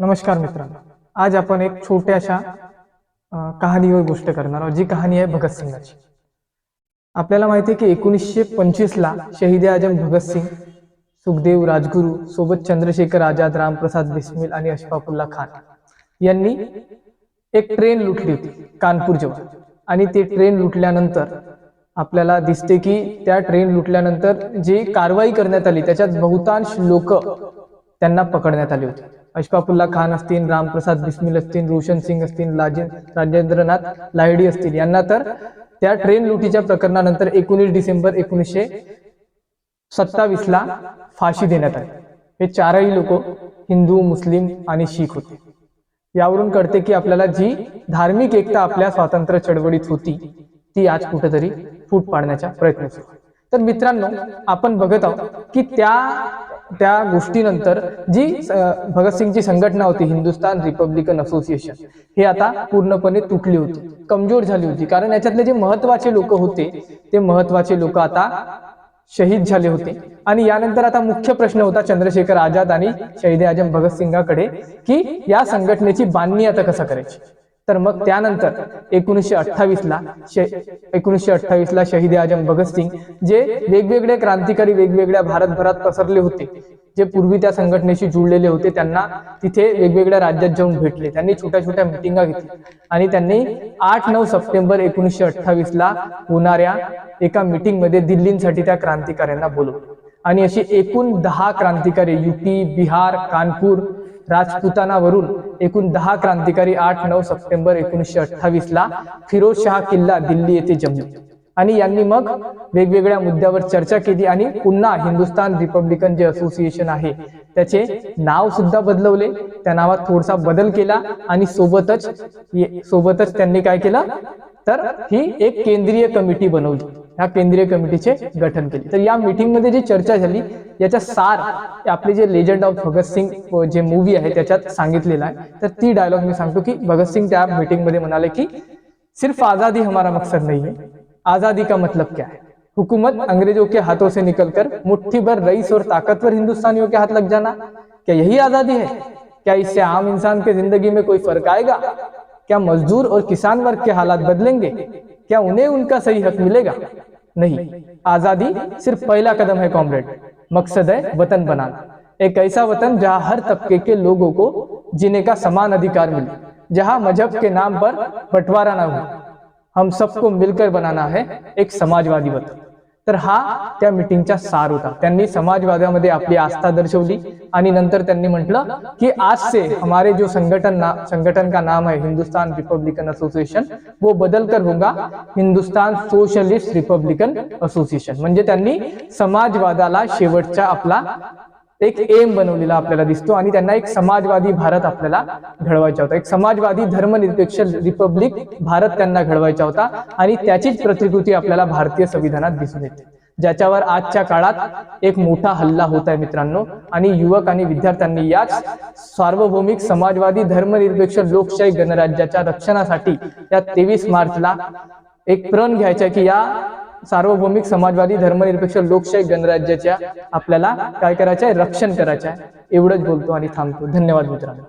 नमस्कार मित्रांनो. आज आपण एक छोट्याशा कहाणीवर गोष्ट करणार आहोत जी कहाणी आहे भगतसिंगाची आपल्याला माहिती आहे की एकोणीसशे पंचवीसला शहीद आजम भगतसिंग सुखदेव राजगुरू सोबत चंद्रशेखर आझाद रामप्रसाद बिस्मिल आणि अशफाकुल्ला खान यांनी एक ट्रेन लुटली होती कानपूर जवळ. आणि ती ट्रेन लुटल्यानंतर आपल्याला दिसते की त्या ट्रेन लुटल्यानंतर जी कारवाई करण्यात आली त्याच्यात बहुतांश लोक त्यांना पकडण्यात आले होते. अशफाकुल्ला खान असतील रामप्रसाद बिस्मिल असतील रोशन सिंग असतील राजेंद्रनाथ लाहिडी असतील यांना तर त्या ट्रेन लुटीच्या प्रकरणानंतर एकोणीस डिसेंबर एकोणीसशे सत्तावीस ला फाशी देण्यात आली. हे चारही लोक हिंदू मुस्लिम आणि शीख होते. यावरून कळते की आपल्याला जी धार्मिक एकता आपल्या स्वातंत्र्य चळवळीत होती ती आज कुठेतरी फूट पाडण्याचा प्रयत्न सुरू तर मित्रांनो आपण बघत आहोत की त्या त्या गोष्टीनंतर जी भगतसिंगची संघटना होती हिंदुस्तान रिपब्लिकन असोसिएशन हे आता पूर्णपणे तुटली होती कमजोर झाली होती. कारण याच्यातले जे महत्त्वाचे लोक होते ते महत्त्वाचे लोक आता शहीद झाले होते. आणि यानंतर आता मुख्य प्रश्न होता चंद्रशेखर आझाद आणि शहीद आजम भगतसिंगाकडे की या संघटनेची बांधणी आता कसं करायची? तर मग त्यानंतर एकोणीसशे अठ्ठावीस ला एकोणीसशे अठ्ठावीस ला शहीद आजम भगतसिंग जे वेगवेगळे क्रांतिकारी वेगवेगळ्या भारतभरात पसरले होते जे पूर्वी त्या संघटनेशी जुळलेले होते त्यांना तिथे वेगवेगळ्या राज्यात जाऊन भेटले. त्यांनी छोट्या छोट्या मिटिंगा घेतल्या. आणि त्यांनी आठ नऊ सप्टेंबर एकोणीसशे अठ्ठावीस ला होणाऱ्या एका मिटिंगमध्ये दिल्लींसाठी त्या क्रांतिकाऱ्यांना बोलवलं. आणि अशी एकूण दहा क्रांतिकारी युपी बिहार कानपूर राजपुतानावरून एकूण दहा क्रांतिकारी आठ नऊ सप्टेंबर एकोणीसशे अठ्ठावीस ला फिरोज किल्ला दिल्ली येथे जमले. आणि यांनी मग वेगवेगळ्या मुद्द्यावर चर्चा केली आणि पुन्हा हिंदुस्तान रिपब्लिकन जे असोसिएशन आहे त्याचे नाव सुद्धा बदलवले. त्या नावात थोडासा बदल केला आणि सोबतच सोबतच त्यांनी काय केलं? तर ही एक केंद्रीय कमिटी बनवली. ह्या केंद्रीय कमिटीचे गठन केले. तर या मीटिंग मध्ये जी चर्चा झाली याचा सार आपले जे लेजंड ऑफ़ भगतसिंग अ, जे मूवी आहे त्याच्यात सांगितलेला आहे. तर ती डायलॉग मी सांगतो की भगतसिंग त्या मीटिंग मध्ये म्हणाले की सिर्फ़ आज़ादी हमारा मकसद नहीं है. आज़ादी का मतलब क्या है? हुकूमत अंग्रेज़ों के हाथों से निकलकर मुट्ठी भर रईस और ताकतवर हिंदुस्तानियों के हाथ लग जाना. क्या यही आज़ादी है? क्या इससे आम इंसान के ज़िंदगी में कोई फ़र्क आएगा? क्या मजदूर और किसान वर्ग के हालात बदलेंगे? क्या उन्हें उनका सही हक मिलेगा? नहीं। आज़ादी सिर्फ़ पहला कदम है, कॉमरेड। मकसद है वतन बनाना। एक ऐसा वतन जहाँ हर तबके के लोगों को जीने का समान अधिकार मिले, जहाँ मज़हब के नाम पर बंटवारा ना हो। हम सबको मिलकर बनाना है एक समाजवादी वतन। तर हा त्या मीटिंगचा सार होता. त्यांनी समाजवादामध्ये आपली आस्था दर्शवली आणि नंतर त्यांनी म्हटलं की आज से हमारे जो संगठन ना, संगठन का नाम है हिंदुस्तान रिपब्लिकन असोसिएशन वो बदल कर होगा हिंदुस्तान सोशलिस्ट रिपब्लिकन असोसिएशन म्हणजे त्यांनी समाजवादाला शेवटचा आपला एक एम बनवलेला आपल्याला दिसतो आणि त्यांना एक समाजवादी भारत आपल्याला घडवायचा होता. एक समाजवादी धर्मनिरपेक्ष रिपब्लिक भारत त्यांना घडवायचा होता आणि त्याचीच प्रतिकृती आपल्याला भारतीय संविधानात दिसून येते. ज्याच्यावर आजच्या काळात एक मोठा हल्ला होत आहे मित्रांनो आणि युवक आणि विद्यार्थ्यांनी याच सार्वभौमिक समाजवादी धर्मनिरपेक्ष लोकशाही गणराज्याच्या रक्षणासाठी या तेवीस मार्चला एक प्रण घ्यायचा की या सार्वभौमिक समाजवादी धर्मनिरपेक्ष लोकशाही गणराज्याच्या आपल्याला काय करायचं आहे? रक्षण करायचं आहे. एवढंच बोलतो आणि थांबतो. धन्यवाद मित्रांनो.